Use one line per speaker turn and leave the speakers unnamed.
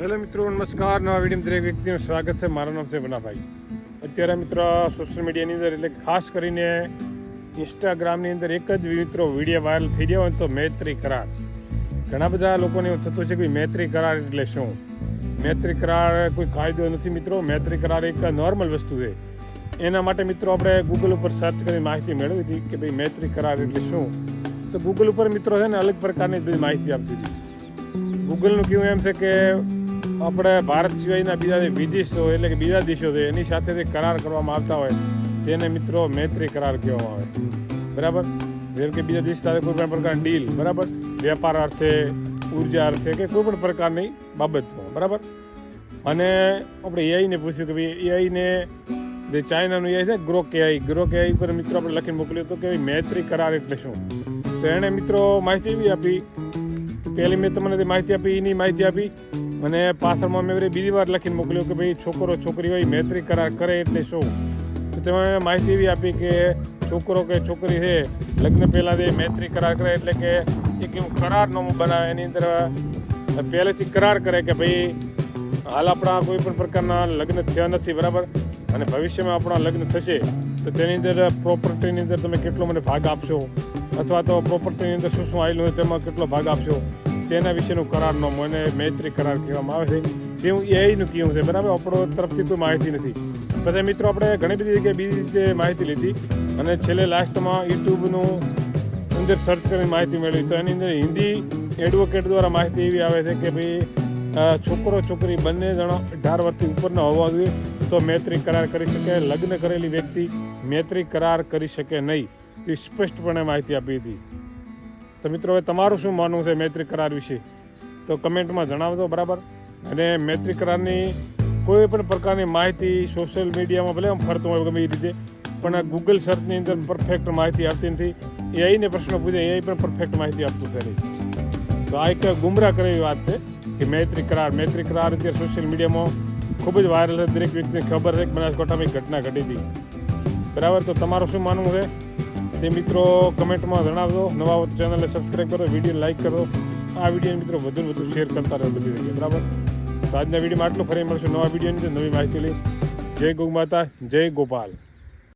Hello મિત્રો, નમસ્કાર. નવા વીડિયો દરેક વ્યક્તિનું સ્વાગત છે. મારું નામ છે વનાભાઈ અત્યારે મિત્રો સોશિયલ મીડિયાની અંદર એટલે ખાસ કરીને ઇન્સ્ટાગ્રામની અંદર એક જ મિત્રો વીડિયો વાયરલ થઈ ગયા હોય તો મૈત્રી કરાર. ઘણા બધા લોકોને એવું થતું છે કે મૈત્રી કરાર એટલે શું? મૈત્રી કરાર કોઈ કાયદો નથી મિત્રો. મૈત્રી કરાર એક નોર્મલ વસ્તુ છે. એના માટે મિત્રો આપણે ગૂગલ ઉપર સર્ચ કરી માહિતી મેળવી હતી કે ભાઈ મૈત્રી કરાર એટલે શું? તો ગૂગલ ઉપર મિત્રો છે ને અલગ પ્રકારની બધી માહિતી આપતી હતી. ગૂગલનું કેવું એમ છે કે આપણે ભારત સિવાયના બીજા વિદેશો એટલે કે બીજા દેશો છે, એની સાથે જે કરાર કરવામાં આવતા હોય, તેને મિત્રો મૈત્રી કરાર કહેવામાં આવે બરાબર? જેમ કે બીજા દેશ સાથે કોઈ પણ પ્રકારની ડીલ બરાબર? વેપાર અર્થે, ઊર્જા અર્થે કે કોઈ પણ પ્રકારની બાબતમાં બરાબર? અને આપણે એઆઈને પૂછ્યું કે ભાઈ એઆઈને જે ચાઇનાનું એઆઈ છે, ગ્રોક એઆઈ ગ્રોક એઆઈ પર મિત્રો આપણે લખીને મોકલ્યું હતું કે મૈત્રી કરાર એટલે શું? તો એણે મિત્રો માહિતી એવી આપી પહેલી મેં તમને માહિતી આપી, એની માહિતી આપી. અને પાછળમાં મેં બીજી વાર લખીને મોકલ્યું કે ભાઈ, છોકરો છોકરી હોય, મૈત્રી કરાર કરે એટલે શું? તો તેમાં માહિતી એવી આપી કે છોકરો કે છોકરી છે, લગ્ન પહેલાં જે મૈત્રી કરાર કરે એટલે કે એક એવું કરારનામું બનાવે, એની અંદર પહેલેથી કરાર કરે કે ભાઈ, હાલ આપણા કોઈ પણ પ્રકારના લગ્ન થયા નથી, બરાબર? અને ભવિષ્યમાં આપણા લગ્ન થશે, તો તેની અંદર પ્રોપર્ટીની અંદર તમે કેટલો મને ભાગ આપશો? અથવા તો પ્રોપર્ટીની અંદર શું શું આવેલું હોય તેમાં કેટલો ભાગ આપશો? તેના વિશેનું કરારનો મને મૈત્રી કરાર કહેવામાં આવે છે. તેવું એઆઈનું કહ્યું છે. બરાબર, આપણો તરફથી કોઈ માહિતી નથી. પછી મિત્રો, આપણે ઘણી બધી જગ્યાએ બીજી રીતે માહિતી લીધી અને છેલ્લે લાસ્ટમાં યુટ્યુબનું અંદર સર્ચ કરીને માહિતી મેળવી. તો એની અંદર હિન્દી એડવોકેટ દ્વારા માહિતી એવી આવે છે કે ભાઈ છોકરો છોકરી બંને જણા અઢાર વર્ષથી ઉપરના હોવા જોઈએ તો મૈત્રી કરાર કરી શકે. લગ્ન કરેલી વ્યક્તિ મૈત્રી કરાર કરી શકે નહીં. તે સ્પષ્ટપણે માહિતી આપી હતી. તો મિત્રો, હવે તમારું શું માનવું છે મૈત્રી કરાર વિશે? તો કમેન્ટમાં જણાવજો, બરાબર? અને મૈત્રી કરારની કોઈ પણ પ્રકારની માહિતી સોશિયલ મીડિયામાં ભલે આમ ફરતું હોય, ગમે એ રીતે, પણ ગૂગલ સર્ચની અંદર પરફેક્ટ માહિતી આપતી નથી. એઆઈને પ્રશ્ન પૂછે એઆઈ પણ પરફેક્ટ માહિતી આપતું છે તો આ એક ગુમરાહ કરેલી વાત છે કે મૈત્રી કરાર મૈત્રી કરાર અત્યારે સોશિયલ મીડિયામાં ખૂબ જ વાયરલ છે. દરેક વ્યક્તિને ખબર છે કે બનાસકાંઠામાં એક ઘટના ઘટી હતી. બરાબર? તો તમારું શું માનવું છે? તે મિત્રો કમેન્ટમાં જણાવજો. નવા ચેનલને સબસ્ક્રાઈબ કરો વીડિયો લાઈક કરો. આ વીડિયો મિત્રો વધુ વધુ શેર કરતા રહો બધી જગ્યાએ, બરાબર? તો આજના વિડીયોમાં આટલું. ફરી મળશે નવા વિડીયોની નવી માહિતી લઈ. જય ગૌ માતા, જય ગોપાલ.